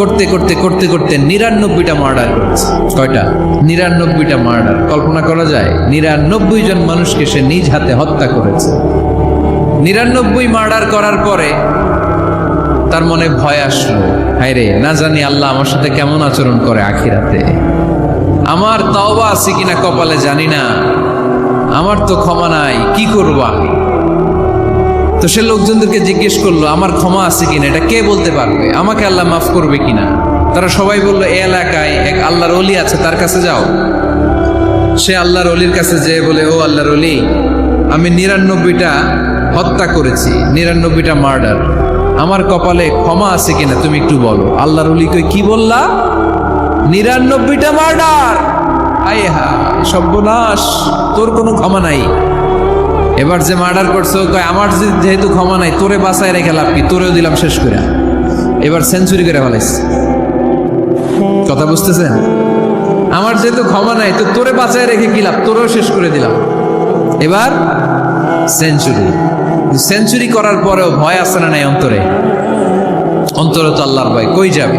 করতে করতে করতে করতে নিরানব্বইটা মার্ডার করেছে। কয়টা? নিরানব্বইটা মার্ডার কল্পনা করা যায়, নিরানব্বই জন মানুষকে সে নিজ হাতে হত্যা করেছে। নিরানব্বই মার্ডার করার পরে তার মনে ভয় আসলো, হায় রে, না জানি আল্লাহ আমার সাথে কেমন আচরণ করে আখিরাতে। আমার তাওবা আছে কিনা কপালে জানি না। আমার তো ক্ষমা নাই, কি করব আমি? তো সে লোকজনদেরকে জিজ্ঞেস করল, আমার ক্ষমা আছে কিনা? এটা কে বলতে পারবে? আমাকে আল্লাহ মাফ করবে কিনা? তারা সবাই বলল, এ এলাকায় এক আল্লাহর অলি আছে, তার কাছে যাও। সে আল্লাহর অলির কাছে যেয়ে বলে, ও আল্লাহর অলি আমি নিরানব্বইটা হত্যা করেছি, নিরানব্বইটা মার্ডার। আমার কপালে ক্ষমা আছে কিনা তুমি একটু বলো? আল্লাহর অলিকে কি বললা? নিরানব্বইটা মার্ডার! আয় হা সর্বনাশ, তোর কোনো ক্ষমা নাই। এবার যে মার্ডার করছ কয়, আমার যেহেতু ক্ষমা নাই, তোরে বাসায় রেখে লাভ কি? তোরেও দিলাম শেষ করে এবার সেঞ্চুরি করে ফেলাইছে। কথা বুঝতেছেন? আমার যেহেতু ক্ষমা নাই, তো তোরে বাঁচায় রেখে কি লাভ? তোরেও শেষ করে দিলাম। এবার সেঞ্চুরি। সেঞ্চুরি করার পরেও ভয় আসে না নাই অন্তরে? অন্তরে তো আল্লাহর ভয়। কই যাবে?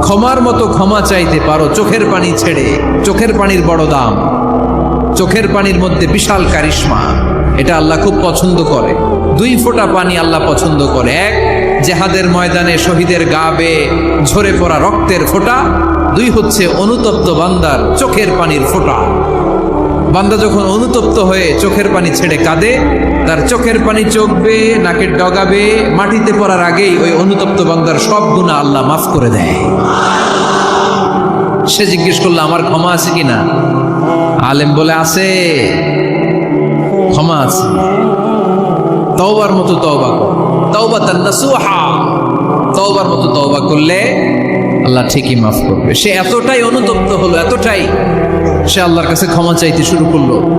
ক্ষমার মতো ক্ষমা চাইতে পারো চোখের পানি ছেড়ে। চোখের পানির বড় দাম। চোখের পানির মধ্যে বিশাল কারিশমা। এটা আল্লাহ খুব পছন্দ করে। দুই ফোঁটা পানি আল্লাহ পছন্দ করে। এক, জেহাদের ময়দানে শহীদের গা বেয়ে ঝরে পড়া রক্তের ফোঁটা। দুই হচ্ছে অনুতপ্ত বান্দার চোখের পানির ফোঁটা। বান্দা যখন অনুতপ্ত হয়ে চোখের পানি ছেড়ে কাঁদে তার চোখের পানি চোখবে নাকের ডগাবে, মাটিতে পড়ার আগেই ওই অনুতপ্ত বান্দার সব গুণা আল্লাহ মাফ করে দেয়। সে জিজ্ঞেস করল, আমার ক্ষমা আছে কিনা? আলেম বলে, আছে। ক্ষমা আছে। তওবার মতো তওবা কর। তওবা তার নাসুহা। তওবার মতো তওবা করলে আল্লাহ ঠিকই মাফ করবে। সে এতটাই অনুতপ্ত হলো, এতটাই সে আল্লাহর কাছে ক্ষমা চাইতে শুরু করল।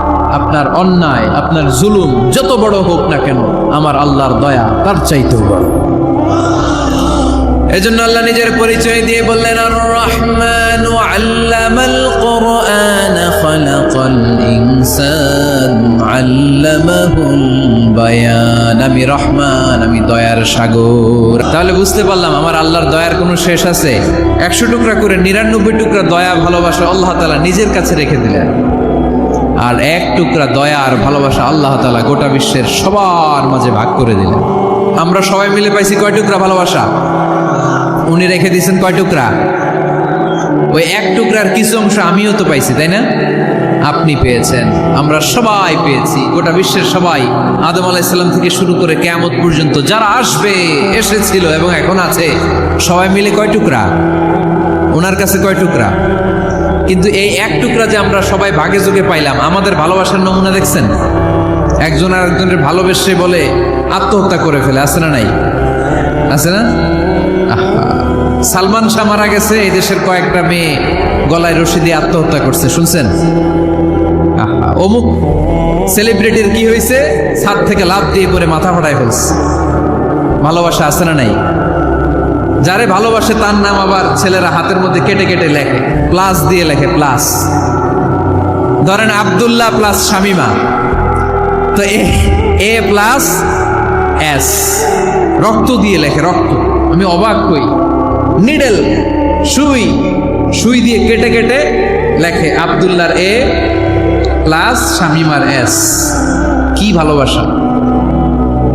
আপনার অন্যায়, আপনার জুলুম যত বড় হোক না কেন, আমার আল্লাহর দয়া তার চাইতেও বড়। এজন্য আল্লাহ নিজের পরিচয় দিয়ে বললেন আর রহমান আল্লামাল কোরআন বায়ান। আমি রহমান, আমি দয়ার সাগর। তাহলে বুঝতে পারলাম আমার আল্লাহর দয়ার কোনো শেষ আছে? একশো টুকরা করে নিরানব্বই টুকরা দয়া ভালোবাসা আল্লাহ তালা নিজের কাছে রেখে দিলেন। আর এক টুকরা দয়া আর ভালোবাসা আল্লাহ তাআলা গোটা বিশ্বের সবার মাঝে ভাগ করে দিলেন। আমরা সবাই মিলে পাইছি কয় টুকরা ভালোবাসা? উনি রেখে দিয়েছেন কয় টুকরা? ওই এক টুকরার কিছু অংশ আমিও তো পাইছি, তাই না? আপনি পেয়েছেন, আমরা সবাই পেয়েছি। গোটা বিশ্বের সবাই আদম আলাইসাল্লাম থেকে শুরু করে কেয়ামত পর্যন্ত যারা আসবে, এসেছিল এবং এখন আছে, সবাই মিলে কয় টুকরা? ওনার কাছে কয় টুকরা? কিন্তু এই এক টুকরা যে আমরা সবাই ভাগে যোগে পাইলাম, আমাদের ভালোবাসার নমুনা দেখছেন? একজন আর একজনের ভালোবেসে বলে আত্মহত্যা করে ফেলে, আছে না নাই? আছে না? সালমান শাহ মারা গেছে, এই দেশের কয়েকটা মেয়ে গলায় রশি দিয়ে আত্মহত্যা করছে, শুনছেন? অমুক সেলিব্রিটির কি হয়েছে? ছাদ থেকে লাভ দিয়ে পরে মাথা ফাটায় ফেলছে। ভালোবাসা আছে না নাই? যারে ভালোবাসে তার নাম আবার ছেলেরা হাতের মধ্যে কেটে কেটে লেখে। প্লাস দিয়ে লেখে, প্লাস। ধরেন আব্দুল্লাহ প্লাস শামিমা। তো এ এ প্লাস এস। রক্ত দিয়ে লেখে, রক্ত। আমি অবাক কই নিডেল, সুই। সুই দিয়ে কেটে কেটে লেখে, আব্দুল্লাহর এ প্লাস শামিমার এস। কি ভালোবাসা।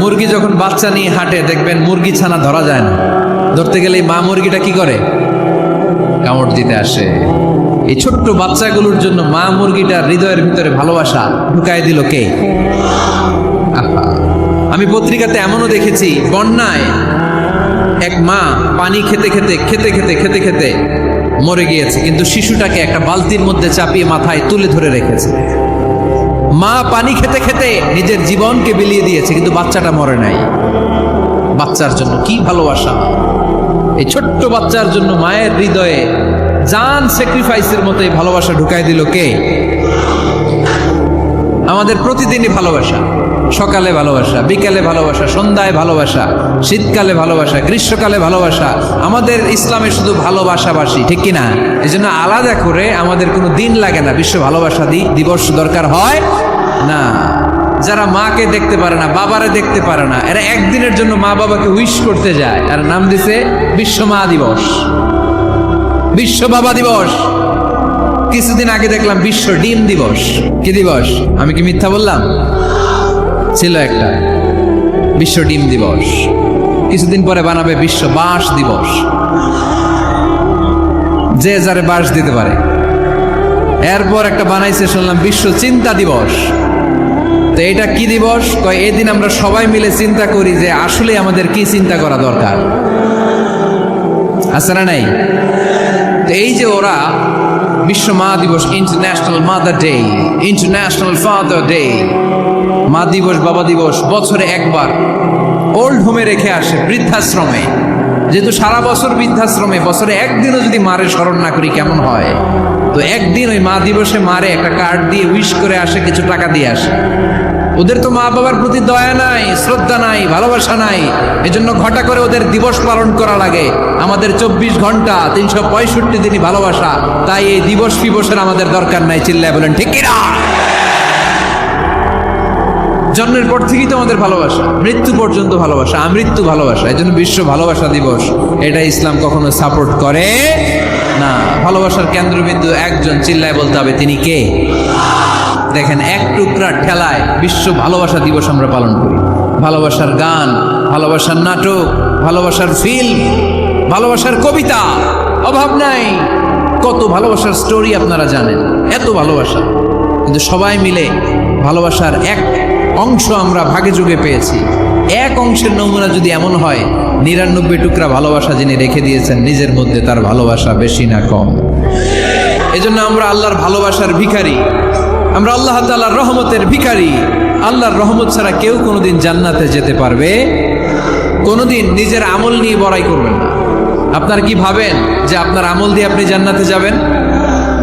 মুরগি যখন বাচ্চা নিয়ে হাঁটে, দেখবেন মুরগি ছানা ধরা যায় না। ধরতে গেলে মা মুরগিটা কি করে? কামড় দিতে আসে। এই ছোট্ট বাচ্চাগুলোর জন্য মা মুরগিটার হৃদয়ের ভিতরে ভালোবাসা ঢুকায় দিল কে। আমি পত্রিকাতে এমনও দেখেছি, বন্যায় এক মা পানি খেতে খেতে খেতে খেতে খেতে খেতে মরে গিয়েছে। কিন্তু শিশুটাকে একটা বালতির মধ্যে চাপিয়ে মাথায় তুলে ধরে রেখেছে। মা পানি খেতে খেতে নিজের জীবনকে বিলিয়ে দিয়েছে, কিন্তু বাচ্চাটা মরে নাই। বাচ্চার জন্য কি ভালোবাসা। এই ছোট্ট বাচ্চার জন্য মায়ের হৃদয়ে জান স্যাক্রিফাইসের মতো এই ভালোবাসা ঢুকাই দিল কে? আমাদের প্রতিদিনই ভালোবাসা, সকালে ভালোবাসা, বিকালে ভালোবাসা, সন্ধ্যায় ভালোবাসা। শীতকালে ভালোবাসা, গ্রীষ্মকালে ভালোবাসা, আমাদের ইসলামে শুধু ভালোবাসাবাসী, ঠিক কি না এই জন্য আলাদা করে আমাদের কোনো দিন লাগে না, বিশ্ব ভালোবাসা দিবস দরকার হয় না। যারা মাকে দেখতে পারে না, বাবারে দেখতে পারে না, এরা একদিনের জন্য মা বাবাকে উইশ করতে যায়। আর নাম দিছে বিশ্ব মা দিবস। বিশ্ব বাবা দিবস। কিছুদিন আগে দেখলাম বিশ্ব ডিম দিবস। কি দিবস? আমি কি মিথ্যা বললাম? ছিল একটা বিশ্ব ডিম দিবস। কিছুদিন পরে বানাবে বিশ্ব বাঁশ দিবস। যে যারে বাস দিতে পারে। এরপর একটা বানাইছে শুনলাম বিশ্ব চিন্তা দিবস। তো এটা কি দিবস? কয়, এদিন আমরা সবাই মিলে চিন্তা করি যে আসলে আমাদের কি চিন্তা করা দরকার। আছে না নাই? তো এই যে ওরা বিশ্ব মা দিবস international mother day international father day মা দিবস, বাবা দিবস, বছরে একবার ওল্ড হোমে রেখে আসে বৃদ্ধাশ্রমে। যেহেতু সারা বছর বৃদ্ধাশ্রমে, বছরে একদিনও যদি মারে স্মরণ না করি, কেমন হয়? তো একদিন ওই মা দিবসে মারে, একটা কার্ড দিয়ে উইশ করে আসে, কিছু টাকা দিয়ে আসে। ওদের তো মা বাবার প্রতি দয়া নাই, শ্রদ্ধা নাই, ভালোবাসা নাই। এজন্য ঘটা করে ওদের দিবস পালন করা লাগে। আমাদের চব্বিশ ঘণ্টা, তিনশো পঁয়ষট্টি দিনই ভালোবাসা। তাই এই দিবস ফিবসের আমাদের দরকার নাই, চিল্লায় বলেন, ঠিক কিনা? জন্মের পর থেকেই তো আমাদের ভালোবাসা। মৃত্যু পর্যন্ত ভালোবাসা, আমৃত্যু ভালোবাসা, এই জন্য বিশ্ব ভালোবাসা দিবস। এটা ইসলাম কখনো সাপোর্ট করে না। ভালোবাসার কেন্দ্রবিন্দু একজন চিল্লায় বলতে হবে, তিনি কে? দেখেন, এক টুকরা ঠেলায় বিশ্ব ভালোবাসা দিবস আমরা পালন করি। ভালোবাসার গান, ভালোবাসার নাটক, ভালোবাসার ফিল্ম ভালোবাসার কবিতা, অভাব নাই। কত ভালোবাসার স্টোরি আপনারা জানেন, এত ভালোবাসা। কিন্তু সবাই মিলে ভালোবাসার এক অংশ আমরা ভাগে যুগে পেয়েছি। এক অংশের নমুনা যদি এমন হয়, নিরানব্বই টুকরা ভালোবাসা যিনি রেখে দিয়েছেন, নিজের মধ্যে তার ভালোবাসা বেশি না কম। এজন্য আমরা আল্লাহর ভালোবাসার ভিখারি। আমরা আল্লাহ তাআলার রহমতের ভিখারি। আল্লাহর রহমত ছাড়া কেউ কোনোদিন জান্নাতে যেতে পারবে, কোনোদিন নিজের আমল নিয়ে বড়াই করবেন না। আপনার কি ভাবেন যে আপনার আমল দিয়ে আপনি জান্নাতে যাবেন?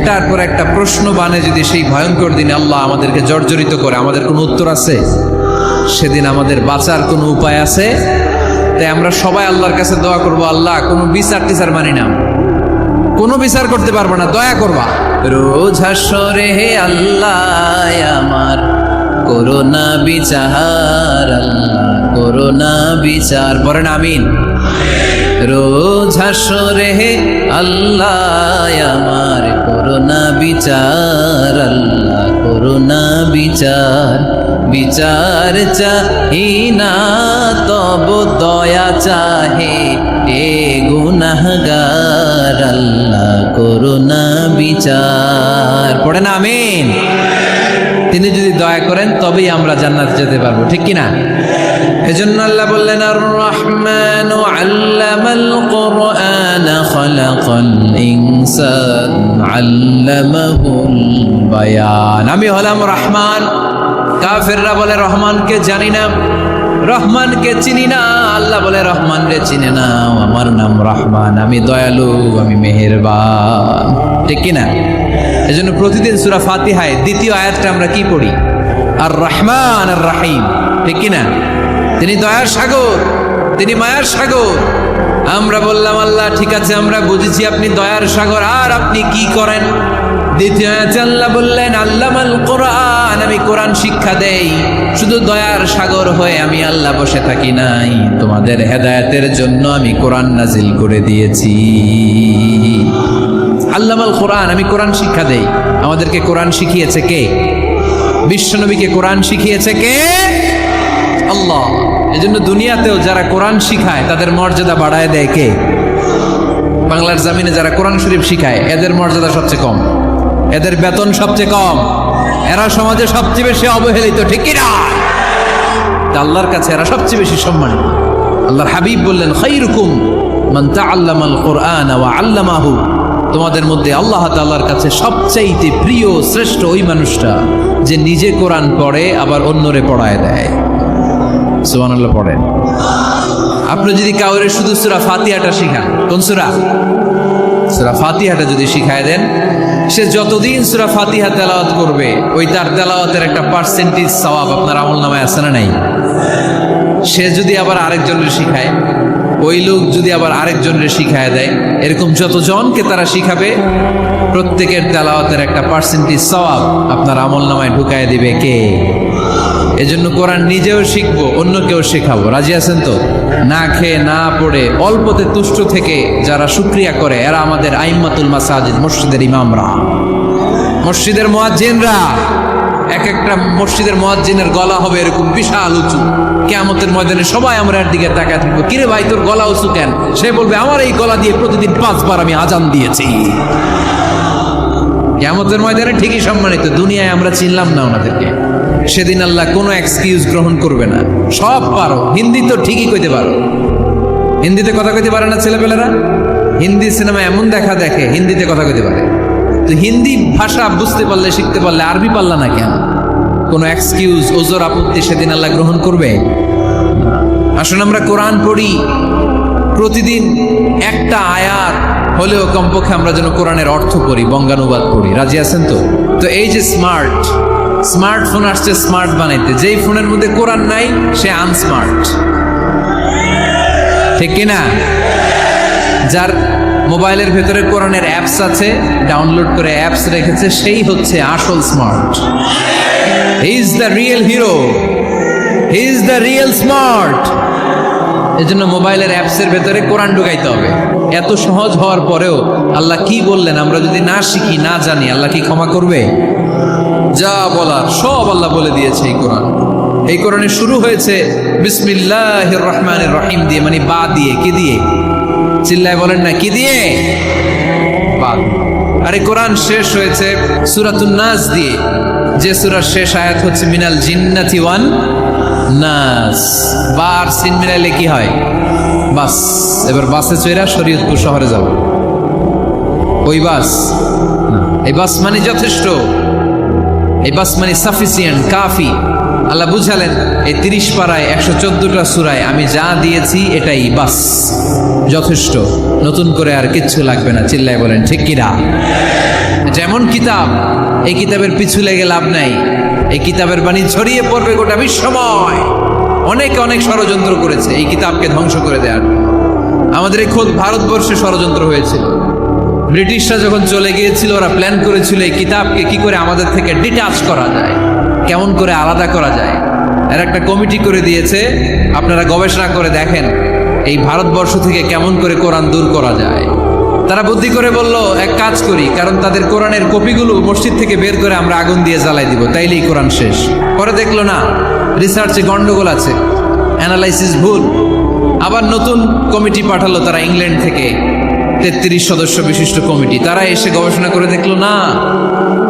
একটার পর একটা প্রশ্ন বানে যদি সেই ভয়ঙ্কর দিনে আল্লাহ আমাদেরকে জর্জরিত করে, আমাদের কোনো উত্তর আছে? সেদিন আমাদের বাঁচার কোনো উপায় আছে? তাই আমরা সবাই আল্লাহর কাছে দোয়া করব, আল্লাহ, কোনো বিচার টিচার মানি না। কোনো বিচার করতে পারব না, দয়া করবা। রোজ হাসরে হে আল্লাহ, আমার করোনা বিচার, আল্লাহ করোনা বিচার। পরেন আমিন। রোজ হাসরে আল্লাহ আমার করোনা বিচার, আল্লাহ করোনা বিচার। বিচার চাহি না, তব দয়া চাহে এ গুনাহগার, আল্লাহ করোনা বিচার। পড়ে না, আমিন। তিনি যদি দয়া করেন, তবেই আমরা জান্নাত যেতে পারব। ঠিক কি না এজন্য আল্লাহ বললেন আর রহমান বায়ান। আমি হলাম রহমান। কাফেররা বলে, রহমানকে জানি না, রহমানকে চিনি না। আল্লাহ বলে রহমান রে চিনে না আমার নাম রহমান। আমি দয়ালু, আমি মেহেরবান। ঠিক কি না জন্য প্রতিদিন সুরা ফাতিহায় দ্বিতীয় আয়াতটা আমরা কি পড়ি? আর রহমান আর রাহিম। ঠিক কি না তিনি দয়ার সাগর, তিনি মায়ার সাগর। আমরা বললাম, আল্লাহ, ঠিক আছে, আমরা বুঝেছি আপনি দয়ার সাগর, আর আপনি কি করেন? দ্বিতীয় আল্লাহ বললেন কোরআন, আমি শিক্ষা দেই। শুধু দয়ার সাগর হয়ে আমি আল্লাহ বসে থাকি নাই। তোমাদের হেদায়েতের জন্য আমি কোরআন নাজিল করে দিয়েছি। আল্লামাল কোরআন, আমি কোরআন শিক্ষা দেই। আমাদেরকে কোরআন শিখিয়েছে কে? বিশ্বনবীকে কোরআন শিখিয়েছে কে? আল্লাহ। এজন্য দুনিয়াতেও যারা কোরআন শিখায়, তাদের মর্যাদা বাড়ায় দেয় কে? বাংলার জামিনে যারা কোরআন শরীফ শিখায়, এদের মর্যাদা সবচেয়ে কম। এদের বেতন সবচেয়ে কম। এরা সমাজে সবচেয়ে বেশি অবহেলিত, ঠিক কিনা আল্লাহর কাছে এরা সবচেয়ে বেশি সম্মানিত। আল্লাহর হাবিব বললেন, খাইরুকুম মান তাআল্লামাল কোরআন ওয়া আল্লামাহু। তোমাদের মধ্যে আল্লাহ তাআলার কাছে সবচাইতে প্রিয়, শ্রেষ্ঠ ওই মানুষটা যে নিজে কোরআন পড়ে, আবার অন্যরে পড়ায় দেয়। সুবহানাল্লাহ, পড়েন। আপনি যদি কাউরে শুধু সুরা ফাতিহাটা শিখান, কোন সূরা? সূরা ফাতিহাটা যদি শিখায় দেন, সে যতদিন সুরা ফাতিহা তেলাওয়াত করবে, ওই তার তেলাওয়াতের একটা পার্সেন্টেজ সওয়াব আপনার আমল নামায় আছে না নাই? সে যদি আবার আরেকজনের শিখায় ওই লোক যদি আবার আরেকজনের শিখায় দেয়, এরকম যতজনকে তারা শিখাবে, প্রত্যেকের তেলাওয়াতের একটা পার্সেন্টেজ সওয়াব আপনার আমল নামায় ঢুকায় দিবে কে? এজন্য কোরআন নিজেও শিখব অন্য কেউ শেখাবো। রাজি আছেন তো? না খেয়ে না পড়ে, অল্পতে তুষ্ট থেকে যারা শুক্রিয়া করে, এরা আমাদের আইম্মাতুল মাসাজিদ, মসজিদের ইমামরা। মসজিদের মোয়াজ্জিনরা। এক একটা মসজিদের মোয়াজ্জিনের গলা হবে এরকম বিশাল উঁচু। কেয়ামতের ময়দানে সবাই আমরা এর দিকে তাকায় থাকব। কিরে ভাই, তোর গলা উঁচু কেন? সে বলবে, আমার এই গলা দিয়ে প্রতিদিন পাঁচবার আমি আজান দিয়েছি। কেয়ামতের ময়দানে ঠিকই সম্মানিত, দুনিয়ায় আমরা চিনলাম না ওনাদেরকে। সেদিন আল্লাহ কোনো এক্সকিউজ গ্রহণ করবে না। সব পারো। হিন্দি তো ঠিকই কইতে পারো। হিন্দিতে কথা কইতে পারে না ছেলেপেলেরা? হিন্দি সিনেমা এমন দেখা দেখে, হিন্দিতে কথা কইতে পারে। তো হিন্দি ভাষা বুঝতে পারলে, শিখতে পারলে আরবি পারলা না কেন? কোনো এক্সকিউজ ওজোর আপত্তি সেদিন আল্লাহ গ্রহণ করবে? আসলে আমরা কোরআন পড়ি। প্রতিদিন একটা আয়াত হলেও কমপক্ষে আমরা যেন কোরআনের অর্থ পড়ি, বঙ্গানুবাদ পড়ি। রাজি আছেন তো? তো এই যে স্মার্ট স্মার্টফোন আসছে স্মার্ট বানাইতে। যেই ফোনের মধ্যে কোরআন নাই, সে আনস্মার্ট ঠিক কিনা? যার মোবাইলের ভেতরে কোরআনের অ্যাপস আছে ডাউনলোড করে অ্যাপস রেখেছে, সেই হচ্ছে আসল smart he is the real hero he is the real smart এজন্য মোবাইলের অ্যাপসের ভেতরে কোরআন ঢুকাইতে হবে। এত সহজ হওয়ার পরেও আল্লাহ কি বললেন আমরা যদি না শিখি, না জানি, আল্লাহ কি ক্ষমা করবে? যা বলার সব আল্লাহ বলে দিয়েছে এই কোরআন। এই কোরআনে শুরু হয়েছে বিসমিল্লাহ রহমানের রহিম দিয়ে মানে বা দিয়ে, কি দিয়ে? চিল্লায় বলেন না, কি দিয়ে? আর কোরআন শেষ হয়েছে সুরাতুন নাস দিয়ে। যে সুরার শেষ আয়াত হচ্ছে মিনাল জিন্নাতি ওয়ান নাস। বার সিন মিলাইলে কি হয়? বাস। এবার বাসে চৈরা শরীয়তপুর শহরে যাব। ওই বাস? এই বাস মানে যথেষ্ট। এই বাস মানে সাফিসিয়েন্ট কাফি। আল্লাহ বুঝালেন, এই তিরিশ পাড়ায়, একশো চোদ্দটা সুরায় আমি যা দিয়েছি এটাই, বাস, যথেষ্ট। নতুন করে আর কিচ্ছু লাগবে না, চিল্লায় বলেন, ঠিক কিনা? যেমন কিতাব, এই কিতাবের পিছু লেগে লাভ নাই, এই কিতাবের বাণী ছড়িয়ে পড়বে গোটা বিশ্বময়। অনেকে অনেক ষড়যন্ত্র করেছে, এই কিতাবকে ধ্বংস করে দেওয়ার। আমাদের এই খোদ ভারতবর্ষে ষড়যন্ত্র হয়েছিল। ব্রিটিশরা যখন চলে গিয়েছিল, ওরা প্ল্যান করেছিল এই কিতাবকে কি করে আমাদের থেকে ডিটাচ করা যায়। কেমন করে আলাদা করা যায়? এর একটা কমিটি করে দিয়েছে, আপনারা গবেষণা করে দেখেন এই ভারতবর্ষ থেকে কেমন করে কোরআন দূর করা যায়। তারা বুদ্ধি করে বলল, এক কাজ করি, কারণ তাদের কোরআনের কপিগুলো মসজিদ থেকে বের করে আমরা আগুন দিয়ে জ্বালাই দিব, তাইলেই কোরআন শেষ। পরে দেখল, না, রিসার্চে গন্ডগোল আছে, অ্যানালাইসিস ভুল। আবার নতুন কমিটি পাঠালো তারা ইংল্যান্ড থেকে, তেত্রিশ সদস্য বিশিষ্ট কমিটি। তারা এসে গবেষণা করে দেখল, না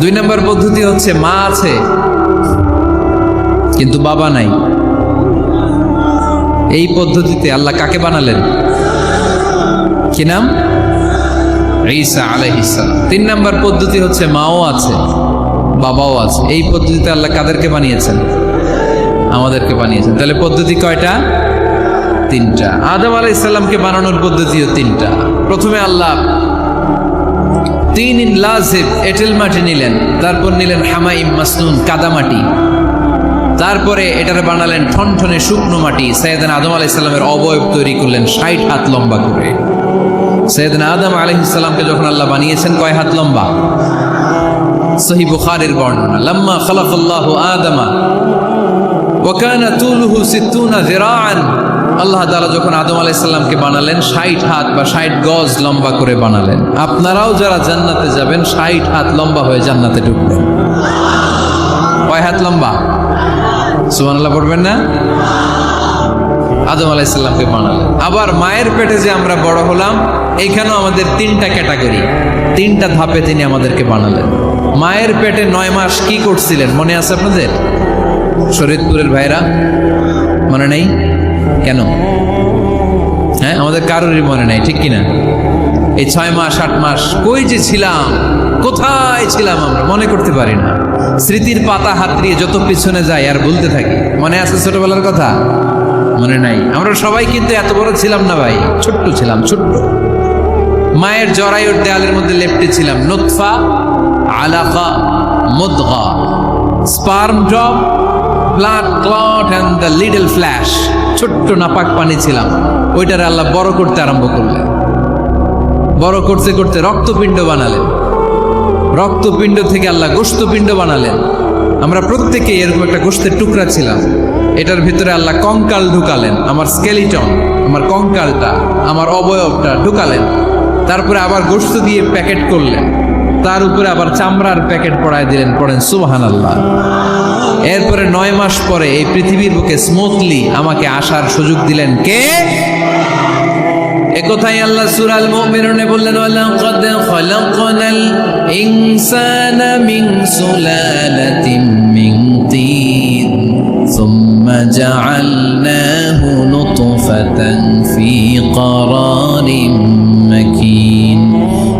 দুই নম্বর পদ্ধতি হচ্ছে মা আছে, কিন্তু বাবা নাই। এই পদ্ধতিতে আল্লাহ কাকে বানালেন? কি নাম? ঈসা আলাইহিসসালাম তিন নাম্বার পদ্ধতি হচ্ছে মাও আছে, বাবাও আছে। এই পদ্ধতিতে আল্লাহ কাদেরকে বানিয়েছেন? আমাদেরকে বানিয়েছেন। তাহলে পদ্ধতি কয়টা? তিনটা। আদম আলাইসাল্লামকে বানানোর পদ্ধতিও তিনটা। প্রথমে আল্লাহ তিন ইন লাজিব এঁটেল মাটি নিলেন, তারপর নিলেন হামাইম মাসনুন কাদামাটি তারপরে এটার বানালেন ঠনঠনে শুকনো মাটি। সৈয়দান আদম আলাইসাল্লামের অবয়ব তৈরি করলেন ষাট হাত লম্বা করে। সৈয়দান আদম আলাইহিসসালামকে যখন আল্লাহ বানিয়েছেন কয় হাত লম্বা? সহি বুখারের বর্ণনা, লাম্মা খালাকাল্লাহু আদামা ওয়াকানা তুলুহু সিত্তুনা যিরাআন। আল্লাহ তাআলা যখন আদম আলাইহিস সালামকে বানালেন 60 হাত বা 60 গজ লম্বা করে বানালেন। আপনারাও যারা জান্নাতে যাবেন 60 হাত লম্বা হয়ে জান্নাতে ঢুকবেন। কয় হাত লম্বা? সুবহানাল্লাহ পড়বেন না? আদম আলাইহিস সালামকে বানালেন। আবার মায়ের পেটে যে আমরা বড় হলাম, এইখানেও আমাদের তিনটা ক্যাটাগরি, তিনটা ধাপে তিনি আমাদেরকে বানালেন। মায়ের পেটে নয় মাস কি করছিলেন? মনে আছে আপনাদের? শরীয়তপুরের ভাইরা? মনে নেই? কেন? হ্যাঁ আমাদের কারোরই মনে নাই, ঠিক কিনা? এই ছয় মাস, আট মাস, কই যে ছিলাম? কোথায় ছিলাম আমরা? মনে করতে পারি না। স্মৃতির পাতা হাতড়িয়ে যত পিছনে যাই, আর বলতে থাকি। মনে আছে ছোটবেলার কথা? মনে নাই। আমরা সবাই কিন্তু এত বড় ছিলাম না ভাই। ছোট্ট ছিলাম, ছোট্ট। মায়ের জরায়ুর দেয়ালের মধ্যে লেপটে ছিলাম। নুৎফা আলাকা, মুদগা। Sperm drop, blood clot and the little flesh ছোট্ট নাপাক পানি ছিলাম। ওইটারে আল্লাহ বড় করতে আরম্ভ করলেন। বড় করতে করতে রক্তপিণ্ড বানালেন। রক্তপিণ্ড থেকে আল্লাহ গোস্তপিণ্ড বানালেন। আমরা প্রত্যেকে এরকম একটা গোস্তের টুকরা ছিলাম। এটার ভিতরে আল্লাহ কঙ্কাল ঢুকালেন। আমার স্কেলিটন আমার কঙ্কালটা, আমার অবয়বটা ঢুকালেন। তারপরে আবার গোস্ত দিয়ে প্যাকেট করলেন। তার উপরে আবার চামড়ার প্যাকেট পড়ায় দিলেন, পড়েন সুবাহান আল্লাহ নয় মাস পরে এই পৃথিবীর বুকে স্মুথলি আমাকে আসার সুযোগ দিলেন কে একথাই আল্লাহ সূরাল মুমিনুনে বললেন ওয়ালাকাদ খালাকনাল ইনসানা মিন সুলালাতিন মিন তিন ثم جعلناه نطفة في قرار مكين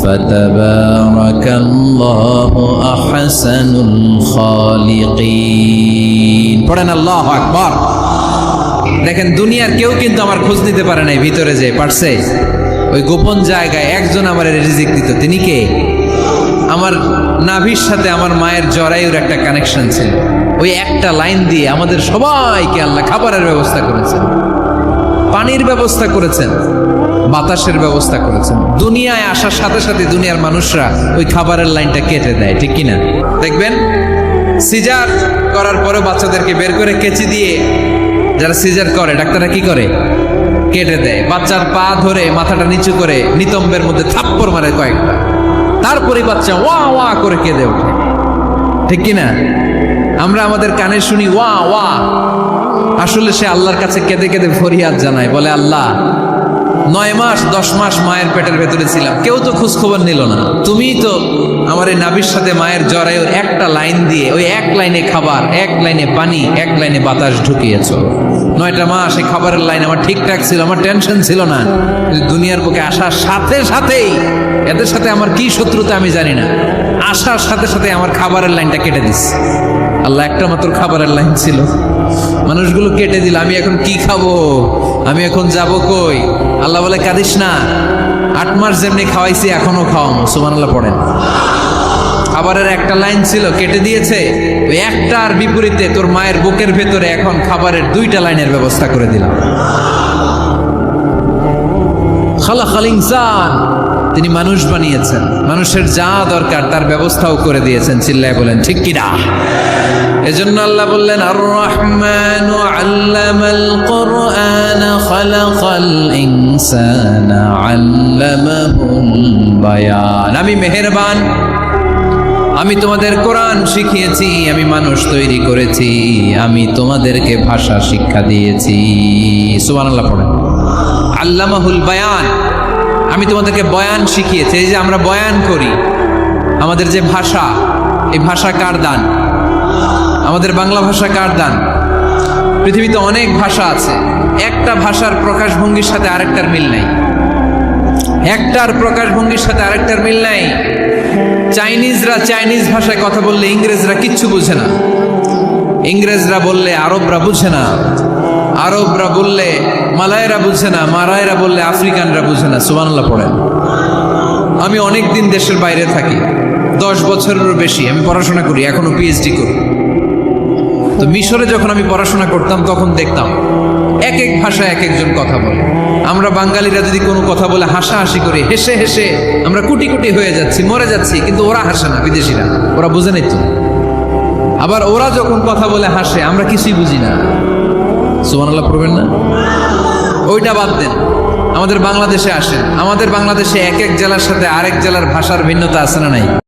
فتبارك الله أحسن الخالقين পড়েন আল্লাহ আকবার দেখেন দুনিয়ার কেউ কিন্তু আমার খোঁজ নিতে পারে নাই ভিতরে যে পারছে ওই গোপন জায়গায় একজন আমার রিজিক দিত তিনি কে আমার নাভির সাথে আমার মায়ের জরায়ুর একটা কানেকশন ছিল ওই একটা লাইন দিয়ে আমাদের সবাইকে আল্লাহ খাবারের ব্যবস্থা করেছেন পানির ব্যবস্থা করেছেন বাতাসের ব্যবস্থা করেছেন। দুনিয়ায় আসার সাথে সাথে দুনিয়ার মানুষরা ওই খাবারের লাইনটা কেটে দেয়, ঠিক কিনা? দেখবেন? সিজার করার পরে বাচ্চাদেরকে বের করে কেচি দিয়ে যারা সিজার করে, ডাক্তাররা কি করে? কেটে দেয়। বাচ্চার পা ধরে মাথাটা নিচু করে নিতম্বের মধ্যে থাপ্পড় মারে কয়েকটা। তারপরে বাচ্চা ওয়া ওয়া করে কেঁদে ওঠে। ঠিক কিনা? আমরা আমাদের কানে শুনি ওয়া ওয়া। আসলে সে আল্লাহর কাছে কেঁদে কেঁদে ফরিয়াদ জানায়, বলে, আল্লাহ নয় মাস, দশ মাস মায়ের পেটের ভেতরে ছিলাম। কেউ তো খোঁজ খবর নিল না। তুমি তো আমার এই নাবির সাথে মায়ের জরায়ুর একটা লাইন দিয়ে, ওই এক লাইনে খাবার, এক লাইনে পানি, এক লাইনে বাতাস ঢুকিয়েছ। নয়টা মাস এই খাবারের লাইন আমার ঠিকঠাক ছিল, আমার টেনশন ছিল না। দুনিয়ার বুকে আসার সাথে সাথেই এদের সাথে আমার কি শত্রুতা আমি জানি না। আসার সাথে সাথে আমার খাবারের লাইনটা কেটে দিস। আল্লাহ একটা মাত্র খাবারের লাইন ছিল। মানুষগুলো কেটে দিল, আমি এখন কি খাব? আমি এখন যাব কই? আল্লাহ বলে, কাঁদিস না। আট মাস যেমনি খাওয়াইছি এখনও খাওয়ানো সুমান আল্লাহ পড়েন খাবারের একটা লাইন ছিল, কেটে দিয়েছে, ওই একটার বিপরীতে তোর মায়ের বুকের ভেতরে এখন খাবারের দুইটা লাইনের ব্যবস্থা করে দিলাম। খাল ইনসান, তিনি মানুষ বানিয়েছেন। মানুষের যা দরকার তার ব্যবস্থাও করে দিয়েছেন, চিল্লায় বলেন, ঠিক কিনা এজন্য আল্লাহ বললেন আর রহমান আল্লামাল কোরআন, খালাকাল ইনসানা আল্লামাহুল বায়ান। আমি মেহেরবান, আমি তোমাদের কোরআন শিখিয়েছি, আমি মানুষ তৈরি করেছি, আমি তোমাদেরকে ভাষা শিক্ষা দিয়েছি। সুবহানাল্লাহ পড়েন। আল্লামাহুল বায়ান, আমি তোমাদেরকে বয়ান শিখিয়েছি। এই যে আমরা বয়ান করি, আমাদের যে ভাষা, এই ভাষা কার দান? আমাদের বাংলা ভাষা কার দান? পৃথিবীতে অনেক ভাষা আছে। একটা ভাষার প্রকাশভঙ্গির সাথে আরেকটার মিল নাই। একটার প্রকাশভঙ্গির সাথে আরেকটার মিল নাই। চাইনিজরা চাইনিজ ভাষায় কথা বললে ইংরেজরা কিচ্ছু বুঝে না। ইংরেজরা বললে আরবরা বুঝে না। আরবরা বললে মালায়রা বুঝে না মারায়রা বললে আফ্রিকানরা বুঝে না। সুবানাল্লাহ পড়েন। আমি অনেক দিন দেশের বাইরে থাকি। দশ বছরেরও বেশি। আমি পড়াশোনা করি, এখনও পিএইচডি করি। তো মিশরে যখন আমি পড়াশোনা করতাম, তখন দেখতাম এক এক ভাষায় এক একজন কথা বলে। আমরা বাঙালিরা যদি কোনো কথা বলে হাসাহাসি করে, হেসে হেসে আমরা কুটি কুটি হয়ে যাচ্ছি, মরে যাচ্ছি, কিন্তু ওরা হাসে না, বিদেশিরা। ওরা বুঝে নাই তো। আবার ওরা যখন কথা বলে হাসে, আমরা কিছুই বুঝি না। সুবহানাল্লাহ পড়বেন না? ওইটা বাদ দেন। আমাদের বাংলাদেশে আসেন। আমাদের বাংলাদেশে এক এক জেলার সাথে আরেক জেলার ভাষার ভিন্নতা আছে না নাই?